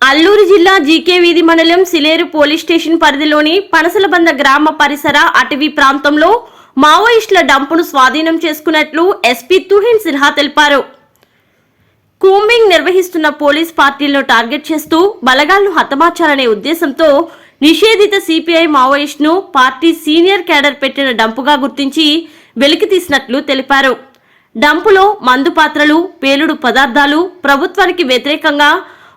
అల్లూరు జిల్లా జీకే వీధి మండలం సిలేరు పోలీస్ స్టేషన్ పరిధిలోని పనసలబంద గ్రామ పరిసర అటవీ ప్రాంతంలో మావోయిస్టుల డంపును స్వాధీనం చేసుకున్నట్లు ఎస్పీ తుహిన్ సిన్హా తెలిపారు. కూంబింగ్ నిర్వహిస్తున్న పోలీస్ పార్టీలను టార్గెట్ చేస్తూ బలగాలను హతమార్చాలనే ఉద్దేశంతో నిషేధిత సిపిఐ మావోయిస్ట్ను పార్టీ సీనియర్ క్యాడర్ పెట్టిన డంపుగా గుర్తించి వెలికి తీసినట్లు తెలిపారు. డంపులో మందు పాత్రలు పేలుడు పదార్థాలు ప్రభుత్వానికి వ్యతిరేకంగా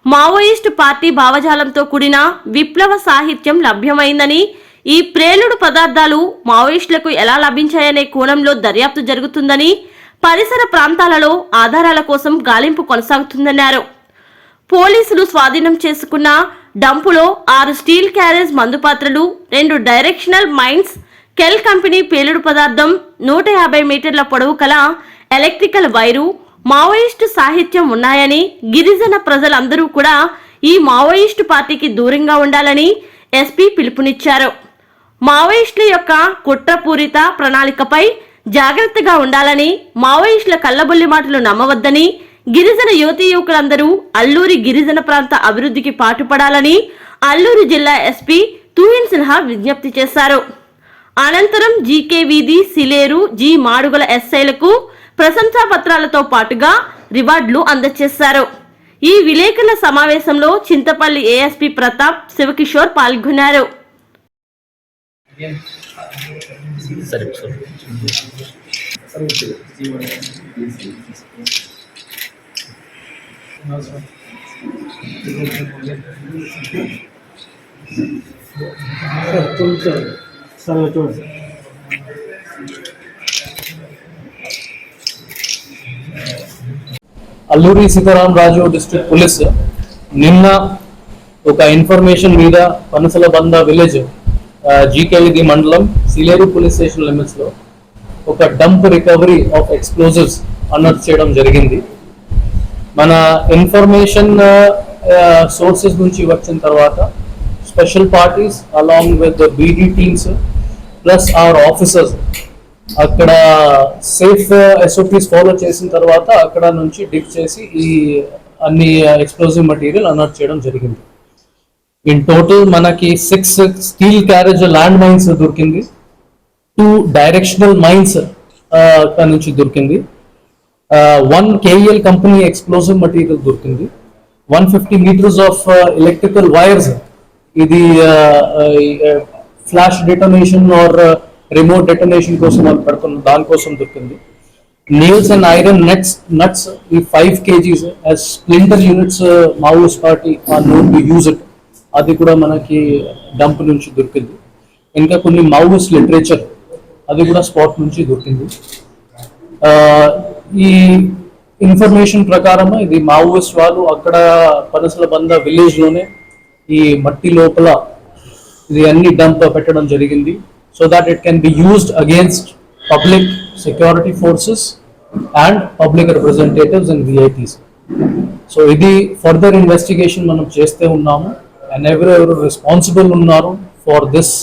మావోయిస్టు పార్టీ భావజాలంతో కూడిన విప్లవ సాహిత్యం లభ్యమైందని ఈ ప్రేలుడు పదార్థాలు మావోయిస్టులకు ఎలా లభించాయనే కోణంలో దర్యాప్తు జరుగుతుందని పరిసర ప్రాంతాలలో ఆధారాల కోసం గాలింపు కొనసాగుతుందన్నారు. పోలీసులు స్వాధీనం చేసుకున్న డంపులో ఆరు స్టీల్ క్యారేజ్ మందు పాత్రలు రెండు డైరెక్షనల్ మైన్స్ కెల్ కంపెనీ పేలుడు పదార్థం నూట యాభై మీటర్ల పొడవు కల ఎలక్ట్రికల్ వైరు మావోయిస్టు సాహిత్యం ఉన్నాయని గిరిజన ప్రజలందరూ కూడా ఈ మావోయిస్టు పార్టీకి దూరంగా ఉండాలని ఎస్పీ పిలుపునిచ్చారు. మావోయిస్టుల యొక్క కుట్రపూరిత ప్రణాళికపై జాగ్రత్తగా ఉండాలని మావోయిస్టుల కళ్ళబొల్లి మాటలు నమ్మవద్దని గిరిజన యువతీ యువకులందరూ అల్లూరి గిరిజన ప్రాంత అభివృద్ధికి పాటుపడాలని అల్లూరు జిల్లా ఎస్పీ తూయిన్ సిన్హా విజ్ఞప్తి చేశారు. అనంతరం జీకే వీధి సిలేరు జి మాడుగుల ఎస్ఐలకు ప్రశంసా పత్రాలతో పాటుగా రివార్డులు అందజేశారు. ఈ విలేకరుల సమావేశంలో చింతపల్లి ఏఎస్పీ ప్రతాప్ శివకిషోర్ పాల్గొన్నారు. సరే. సరే చూడండి అల్లూరి సీతారాం రాజు డిస్ట్రిక్ట్ పోలీస్ నిన్న ఒక ఇన్ఫర్మేషన్ మీద పనసల బంద విలేజ్ జీకేవిది మండలం సిలేరు పోలీస్ స్టేషన్ లిమిట్స్లో ఒక dump recovery of explosives announce చేయడం జరిగింది. మన ఇన్ఫర్మేషన్ సోర్సెస్ uh, uh, నుంచి వచ్చిన తర్వాత special parties along with BD teams plus our officers అక్కడ సేఫ్ ఎస్ఓపీస్ ఫాలో చేసిన తర్వాత అక్కడ నుంచి డిప్ చేసి ఈ అన్ని ఎక్స్ప్లోజివ్ మెటీరియల్ అనౌట్ చేయడం జరిగింది. ఇన్ టోటల్ మనకి six steel carriage land mines దొరికింది. టూ డైరెక్షనల్ మైన్స్ అక్కడ నుంచి దొరికింది. One KL company explosive material దొరికింది. One fifty meters of electrical wires ఇది flash detonation or remote detonation కోసం వాళ్ళు పెడుతున్న దానికోసం దొరికింది. Nails and iron nets nuts ఈ five KGs splinter units Maos party are known to use it అది కూడా మనకి డంప్ నుంచి దొరికింది. ఇంకా కొన్ని మావోస్ లిటరేచర్ అది కూడా స్పాట్ నుంచి దొరికింది. ఈ ఇన్ఫర్మేషన్ ప్రకారం ఇది మావోయిస్ట్ వాళ్ళు అక్కడ పనసల బంద విలేజ్లోనే ఈ మట్టి లోపల ఇది అన్ని డంప్ పెట్టడం జరిగింది. So that it can be used against public security forces and public representatives and VIPs so ఇది ఫర్దర్ ఇన్వెస్టిగేషన్ మనం చేస్తే ఉన్నాము. అండ్ ఎవరెవరు ఎవరు రెస్పాన్సిబుల్ ఉన్నారు ఫర్ దిస్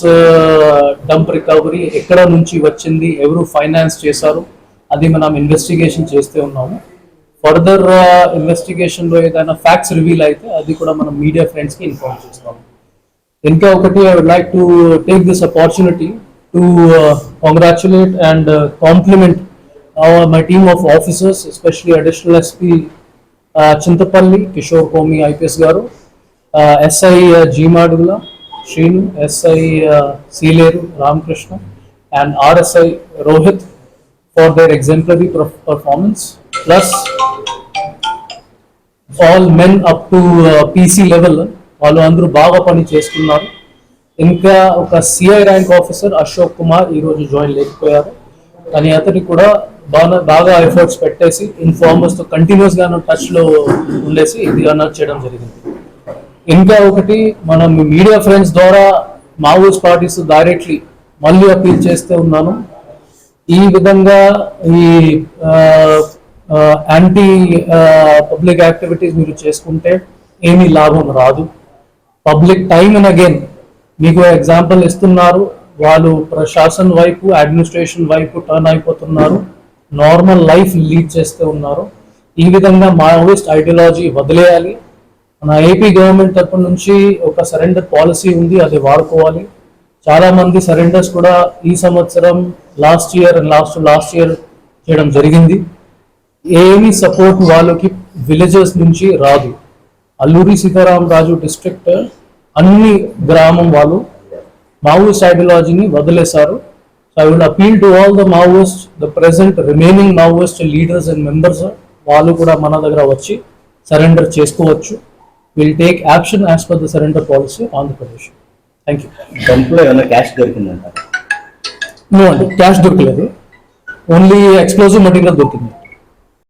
డంప్ రికవరీ ఎక్కడ నుంచి వచ్చింది ఎవరు ఫైనాన్స్ చేశారు అది మనం ఇన్వెస్టిగేషన్ చేస్తే ఉన్నాము. ఫర్దర్ ఇన్వెస్టిగేషన్లో ఏదైనా ఫ్యాక్ట్స్ రివీల్ అయితే అది కూడా మనం మీడియా ఫ్రెండ్స్కి ఇన్ఫార్మ్ చేస్తాము. ఇంకా ఒకటి I would like to take this opportunity to congratulate and compliment my team of officers especially additional SP Chintapalli Kishore Komi IPS garu SI G Madugula Srinu SI Sileru Ramakrishna and RSI Rohit for their exemplary performance plus all men up to PC level వాళ్ళు అందరూ బాగా పని చేస్తున్నారు. ఇంకా ఒక CI rank officer Ashok Kumar ఈ రోజు join లేకపోయారు. కానీ అతనికి కూడా బాగా బాగా ఎఫర్ట్స్ పెట్టేసి ఇన్ఫార్మర్స్తో తో టచ్లో టచ్లో ఉండేసి ఇది అనౌన్స్ చేయడం జరిగింది. ఇంకా ఒకటి మనం మీడియా ఫ్రెండ్స్ ద్వారా మావోస్ పార్టీస్ డైరెక్ట్లీ మళ్ళీ అపీల్ చేస్తే ఉన్నాను. ఈ విధంగా ఈ యాంటీ పబ్లిక్ యాక్టివిటీస్ మీరు చేసుకుంటే ఏమీ లాభం రాదు. పబ్లిక్ టైం అండ్ అగైన్ మీకు ఎగ్జాంపుల్ ఇస్తున్నారు. వాళ్ళు ప్రశాసన్ వైపు అడ్మినిస్ట్రేషన్ వైపు టర్న్ అయిపోతున్నారు. నార్మల్ లైఫ్ లీడ్ చేస్తూ ఉన్నారు. ఈ విధంగా మావోయిస్ట్ ఐడియాలజీ వదిలేయాలి. మన ఏపీ గవర్నమెంట్ తరపు నుంచి ఒక సరెండర్ పాలసీ ఉంది అది వాడుకోవాలి. చాలామంది సరెండర్స్ కూడా ఈ సంవత్సరం last year and last last year చేయడం జరిగింది. ఏమి సపోర్ట్ వాళ్ళకి విలేజెస్ నుంచి రాదు. అల్లూరి సీతారాం రాజు డిస్ట్రిక్ట్ అన్ని గ్రామం వాళ్ళు మావోయిస్ట్ ఐడియాలజీని వదిలేశారు. So I will appeal to all the Maoist the present remaining Maoist leaders and members వాళ్ళు కూడా మన దగ్గర వచ్చి సరెండర్ చేసుకోవచ్చు. Will take action as per the surrender policy Andhra Pradesh thank you డంప్లో ఏమైనా క్యాష్ దొరికిందంటారు? నో అండి క్యాష్ దొరకలేదు. ఓన్లీ ఎక్స్ప్లోజివ్ మెటీరియల్ దొరికింది.